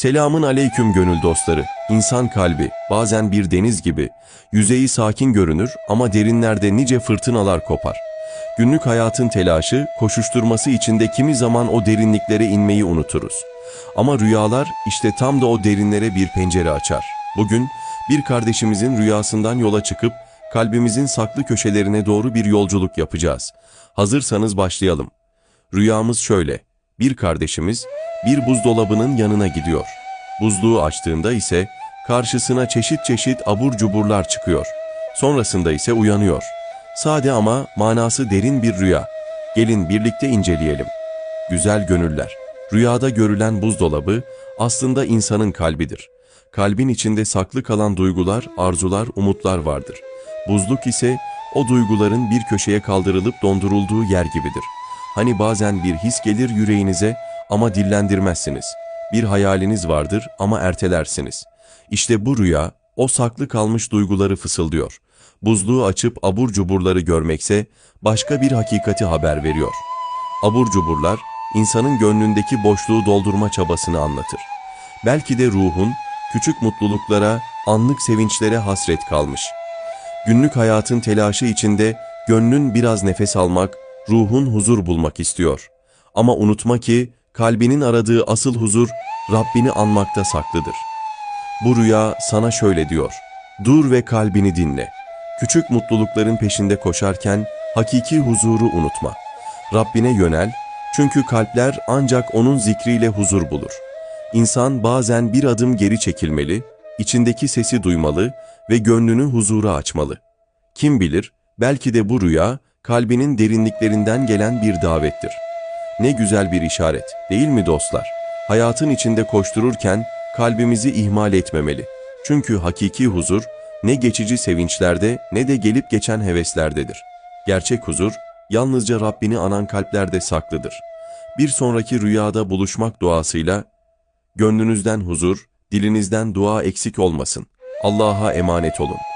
Selamın aleyküm gönül dostları. İnsan kalbi bazen bir deniz gibi. Yüzeyi sakin görünür ama derinlerde nice fırtınalar kopar. Günlük hayatın telaşı, koşuşturması içinde kimi zaman o derinliklere inmeyi unuturuz. Ama rüyalar işte tam da o derinlere bir pencere açar. Bugün bir kardeşimizin rüyasından yola çıkıp kalbimizin saklı köşelerine doğru bir yolculuk yapacağız. Hazırsanız başlayalım. Rüyamız şöyle. Bir kardeşimiz bir buzdolabının yanına gidiyor. Buzluğu açtığında ise karşısına çeşit çeşit abur cuburlar çıkıyor. Sonrasında ise uyanıyor. Sade ama manası derin bir rüya. Gelin birlikte inceleyelim. Güzel gönüller. Rüyada görülen buzdolabı aslında insanın kalbidir. Kalbin içinde saklı kalan duygular, arzular, umutlar vardır. Buzluk ise o duyguların bir köşeye kaldırılıp dondurulduğu yer gibidir. Hani bazen bir his gelir yüreğinize ama dillendirmezsiniz. Bir hayaliniz vardır ama ertelersiniz. İşte bu rüya o saklı kalmış duyguları fısıldıyor. Buzluğu açıp abur cuburları görmekse başka bir hakikati haber veriyor. Abur cuburlar insanın gönlündeki boşluğu doldurma çabasını anlatır. Belki de ruhun küçük mutluluklara, anlık sevinçlere hasret kalmış. Günlük hayatın telaşı içinde gönlün biraz nefes almak, ruhun huzur bulmak istiyor. Ama unutma ki kalbinin aradığı asıl huzur Rabbini anmakta saklıdır. Bu rüya sana şöyle diyor. Dur ve kalbini dinle. Küçük mutlulukların peşinde koşarken hakiki huzuru unutma. Rabbine yönel çünkü kalpler ancak onun zikriyle huzur bulur. İnsan bazen bir adım geri çekilmeli, içindeki sesi duymalı ve gönlünü huzura açmalı. Kim bilir, belki de bu rüya kalbinin derinliklerinden gelen bir davettir. Ne güzel bir işaret, değil mi dostlar? Hayatın içinde koştururken kalbimizi ihmal etmemeli. Çünkü hakiki huzur ne geçici sevinçlerde ne de gelip geçen heveslerdedir. Gerçek huzur yalnızca Rabbini anan kalplerde saklıdır. Bir sonraki rüyada buluşmak duasıyla gönlünüzden huzur, dilinizden dua eksik olmasın. Allah'a emanet olun.